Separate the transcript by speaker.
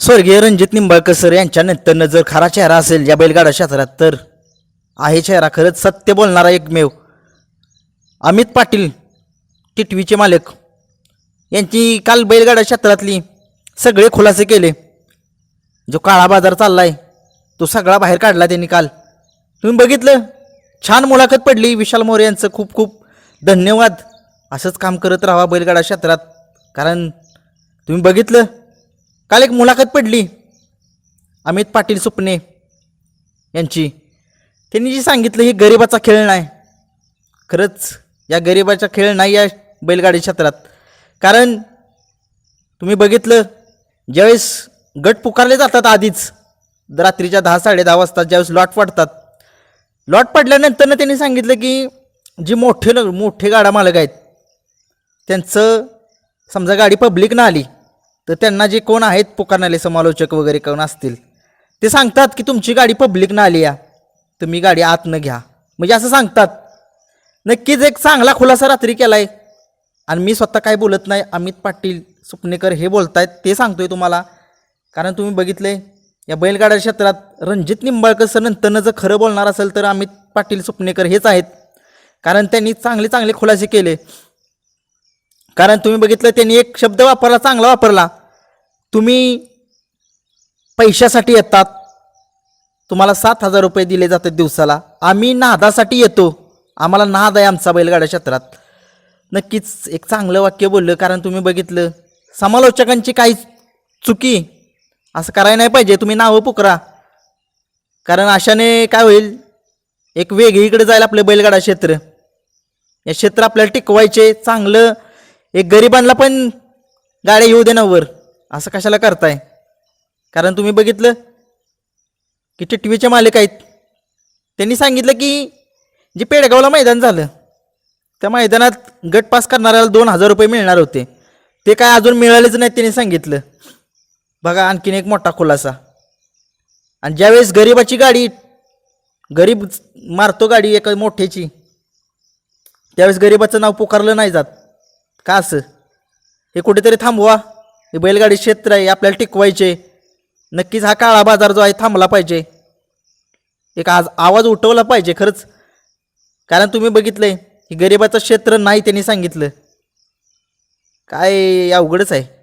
Speaker 1: स्वर्गीय रणजित निंबाळकर सर यांच्या नंतरनं जर खरा चेहरा असेल या बैलगाडा क्षेत्रात तर आहे चेहरा खरंच सत्य बोलणारा एकमेव. अमित पाटील टिटवीचे मालक. यांची काल बैलगाडा क्षेत्रातली सगळे खुलासे केले. जो काळा बाजार चालला आहे तो सगळा बाहेर काढला त्यांनी काल. तुम्ही बघितलं? छान मुलाखत पडली. विशाल मोरे यांचं खूप खूप धन्यवाद. असंच काम करत राहा बैलगाडा क्षेत्रात. कारण तुम्ही बघितलं? काल एक मुलाखत पडली. अमित पाटील सुपणे यांची. त्यांनी जी सांगितलं ही गरिबाचा खेळ नाही. खरंच या गरिबाचा खेळ नाही या बैलगाडी क्षेत्रात. कारण तुम्ही बघितलं ज्यावेळेस गट पुकारले जातात आधीच रात्रीच्या दहा साडे दहा वाजता ज्यावेळेस लॉट पडतात. लॉट पडल्यानंतरनं त्यांनी सांगितलं की जी मोठे ल- मोठे गाडा मालक आहेत त्यांचं समजा गाडी पब्लिक ना आली तर त्यांना जे कोण आहेत पुकारणारे समालोचक वगैरे कोण असतील ते सांगतात की तुमची गाडी पब्लिकनं आली या तुम्ही गाडी आतनं घ्या. म्हणजे असं सांगतात. नक्कीच एक चांगला खुलासा रात्री केला आहे आणि मी स्वतः काय बोलत नाही अमित पाटील सुपणेकर हे बोलतायत ते सांगतोय तुम्हाला. कारण तुम्ही बघितले या बैलगाड्या क्षेत्रात रणजित निंबाळकर सर नंतरनं जर खरं बोलणार असेल तर अमित पाटील सुपणेकर हेच आहेत. कारण त्यांनी चांगले चांगले खुलासे केले. कारण तुम्ही बघितलं त्यांनी एक शब्द वापरला चांगला वापरला. तुम्ही पैशासाठी येतात. तुम्हाला सात हजार रुपये दिले जातात दिवसाला. आम्ही नादासाठी येतो. आम्हाला नाद आहे आमचा बैलगाड्या क्षेत्रात. नक्कीच एक चांगलं वाक्य बोललं कारण तुम्ही बघितलं. समालोचकांची काही चुकी असं करायला नाही पाहिजे. तुम्ही नावं पुकरा. कारण अशाने काय होईल? एक वेगळीकडे जाईल आपलं बैलगाडा क्षेत्र. या क्षेत्र आपल्याला टिकवायचे चांगलं. एक गरिबांना पण गाड्या येऊ दे वर. असं कशाला करताय? कारण तुम्ही बघितलं की टिटवीचे मालक आहेत. त्यांनी सांगितलं की जे पेडगावला मैदान झालं त्या मैदानात गट पास करणाऱ्याला दोन हजार रुपये मिळणार होते. ते काय अजून मिळालेच नाही त्यांनी सांगितलं. बघा आणखीन एक मोठा खुलासा. आणि ज्यावेळेस गरिबाची गाडी गरीब मारतो गाडी एका मोठ्याची त्यावेळेस गरिबाचं नाव पुकारलं नाही जात. का असं? हे कुठेतरी थांबवा. हे बैलगाडी क्षेत्र आहे आपल्याला टिकवायचे. नक्कीच हा काळा बाजार जो आहे थांबला पाहिजे. एक आज आवाज उठवला पाहिजे खरंच. कारण तुम्ही बघितलंय की गरिबाचं क्षेत्र नाही त्यांनी सांगितलं. काय अवघडच आहे.